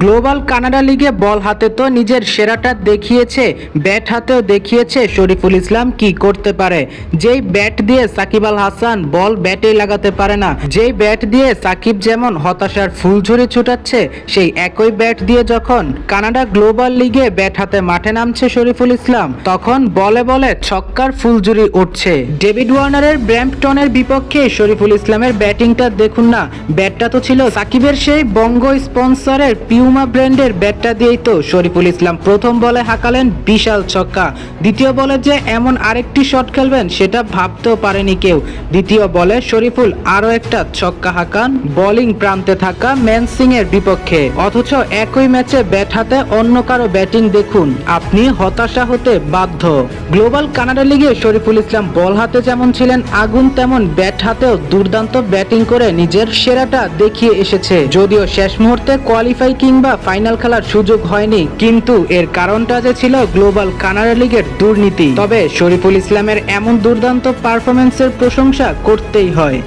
Global Canada লিগে বল হাতে তো নিজের সেরাটা দেখিয়েছে, ব্যাট হাতেও দেখিয়েছে শরীফুল ইসলাম কি করতে পারে। যেই ব্যাট দিয়ে সাকিব আল হাসান বল ব্যাটেই লাগাতে পারে না, যেই ব্যাট দিয়ে সাকিব যেমন হতাশার ফুলঝুরি ছুটাচ্ছে, সেই একই ব্যাট দিয়ে যখন কানাডা গ্লোবাল লিগে ব্যাট হাতে মাঠে নামছে শরীফুল ইসলাম, তখন বলে বলে ছক্কার ফুলঝুরি উঠছে। ডেভিড ওয়ার্নারের ব্র্যাম্পটনের বিপক্ষে শরীফুল ইসলামের ব্যাটিংটা দেখুন না, ব্যাটটা তো ছিল সাকিবের সেই বঙ্গ স্পন্সরের পিউমা ব্র্যান্ডের ব্যাটটা দিয়েই তো শরীফুল ইসলাম প্রথম বলে হাঁকালেন বিশাল ছক্কা। দ্বিতীয় বলে যে এমন আরেকটি শট খেলবেন সেটা ভাবতেও পারেনি কেউ। দ্বিতীয় বলে শরীফুল আরও একটা ছক্কা হাঁকান, বোলিং প্রান্তে থাকা ম্যান সিং এর বিপক্ষে। অথচ একই ম্যাচে ব্যাট হাতে অন্য কারও ব্যাটিং দেখুন, আপনি হতাশা হতে বাধ্য। গ্লোবাল কানাডা লিগে শরীফুল ইসলাম বল হাতে যেমন ছিলেন, আগুন তেমন ব্যাট হাতেও দুর্দান্ত ব্যাটিং করে নিজের সেরাটা দেখিয়ে এসেছে। যদিও শেষ মুহূর্তে কোয়ালিফাই কিংবা ফাইনাল খেলার সুযোগ হয়নি, কিন্তু এর কারণটা যে ছিল গ্লোবাল কানাডা লিগের দুর্নীতি। তবে শরীফুল ইসলামের এমন দুর্দান্ত পারফরমেন্সের প্রশংসা করতেই হয়।